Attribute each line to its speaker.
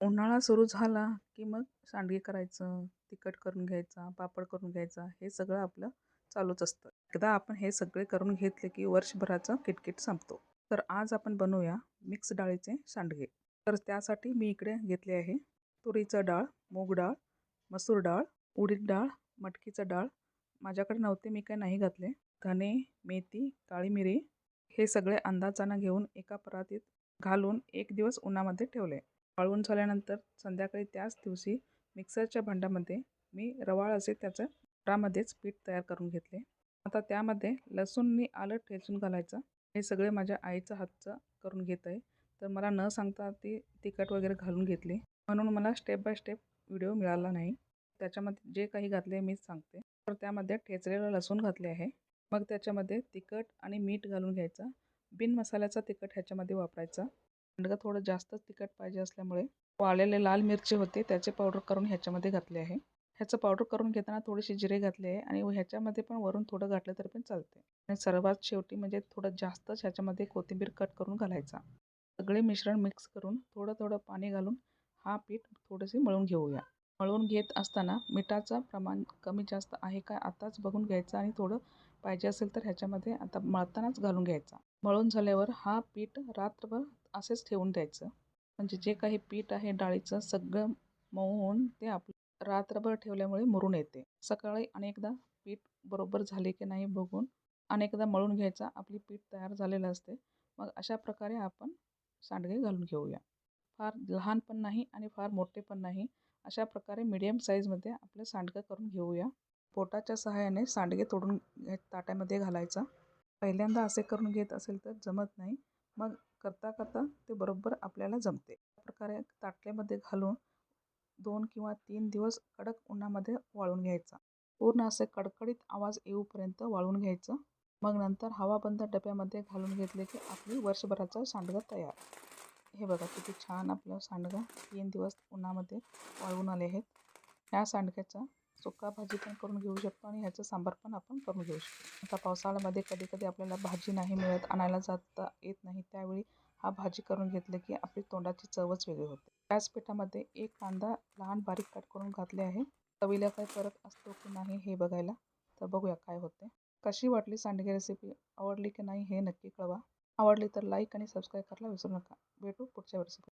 Speaker 1: उन्हाळा सुरू झाला की मग सांडगे करायचं तिखट करून घ्यायचा पापड करून घ्यायचा हे सगळं आपलं चालूच असतं. एकदा आपण हे सगळे करून घेतले की वर्षभराचं किटकिट संपतो. तर आज आपण बनवूया मिक्स डाळीचे सांडगे. तर त्यासाठी मी इकडे घेतले आहे तुरीचं डाळ मूग डाळ मसूर डाळ उडीद डाळ मटकीचं डाळ. माझ्याकडे नव्हते मी काय नाही घातले. धने मेथी काळी मिरी हे सगळे अंदाजानं घेऊन एका परातीत घालून एक दिवस उन्हामध्ये ठेवले. वाळवून झाल्यानंतर संध्याकाळी त्याच दिवशी मिक्सरच्या भांड्यामध्ये मी रवाळ असे त्याचं त्यामध्येच पीठ तयार करून घेतले. आता त्यामध्ये लसूणनी आलं ठेचून घालायचं. हे सगळे माझ्या आईचं हातचं करून घेत आहे. तर मला न सांगता ती तिखट वगैरे घालून घेतली. म्हणून मला स्टेप बाय स्टेप व्हिडिओ मिळाला नाही. त्याच्यामध्ये जे काही घातले मीच सांगते. तर त्यामध्ये ठेचलेलं लसूण घातले आहे. मग त्याच्यामध्ये तिखट आणि मीठ घालून घ्यायचं. बिन मसाल्याचा तिखट ह्याच्यामध्ये वापरायचा. सांडगं थोडं जास्तच तिखट पाहिजे असल्यामुळे वाळलेले लाल मिरची होते त्याचे पावडर करून ह्याच्यामध्ये घातले आहे. ह्याचं पावडर करून घेताना थोडेसे जिरे घातले आहे आणि ह्याच्यामध्ये पण वरून थोडं घातलं तरी पण चालते आणि सर्वात शेवटी म्हणजे थोडं जास्तच ह्याच्यामध्ये कोथिंबीर कट करून घालायचा. सगळे मिश्रण मिक्स करून थोडं थोडं पाणी घालून हा पीठ थोडेसे मळून घेऊया. मळून घेत असताना मिठाचं प्रमाण कमी जास्त आहे का आताच बघून घ्यायचं आणि थोडं पाहिजे असेल तर ह्याच्यामध्ये आता मळतानाच घालून घ्यायचा. मळून झाल्यावर हा पीठ रात्रभर असेच ठेवून द्यायचं. म्हणजे जे काही पीठ आहे डाळीचं सगळं मऊ होऊन ते आपलं रात्रभर ठेवल्यामुळे मुरून येते. सकाळी अनेकदा पीठ बरोबर झाले की नाही बघून अनेकदा मळून घ्यायचा. आपली पीठ तयार झालेलं असते. मग अशा प्रकारे आपण सांडगे घालून घेऊया. फार लहान पण नाही आणि फार मोठे पण नाही. अशा प्रकारे मीडियम साईजमध्ये आपलं सांडगं करून घेऊया. पोटाच्या सहाय्याने सांडगे तोडून ताट्यामध्ये घालायचा. पहिल्यांदा असे करून घेत असेल तर जमत नाही. मग करता करता ते बरोबर आपल्याला जमते. त्या प्रकारे ताटल्यामध्ये घालून दोन किंवा तीन दिवस कडक उन्हामध्ये वाळून घ्यायचा. पूर्ण असे कडकडीत आवाज येऊपर्यंत वाळून घ्यायचं. मग नंतर हवाबंद डब्यामध्ये घालून घेतले की आपली वर्षभराचा सांडगा तयार. हे बघा किती छान आपलं सांडगा तीन दिवस उन्हामध्ये वाळून आले आहेत. ह्या सांडग्याचा सुका भाजी पण करून घेऊ शकतो आणि ह्याचं सांबार पण आपण करून घेऊ शकतो. आता पावसाळ्यामध्ये कधी कधी आपल्याला भाजी नाही मिळत आणायला जाता येत नाही. त्यावेळी हा भाजी करून घेतलं की आपली तोंडाची चवच वेगळी होते. त्याच पिठामध्ये एक कांदा लहान बारीक कट करून घातले आहे. चवीला काय फरक असतो की नाही हे बघायला तर बघूया काय होते. कशी वाटली सांडगे रेसिपी आवडली की नाही हे नक्की कळवा. आवडली तर लाईक आणि सबस्क्राईब करायला विसरू नका. भेटू पुढच्या रेसिपी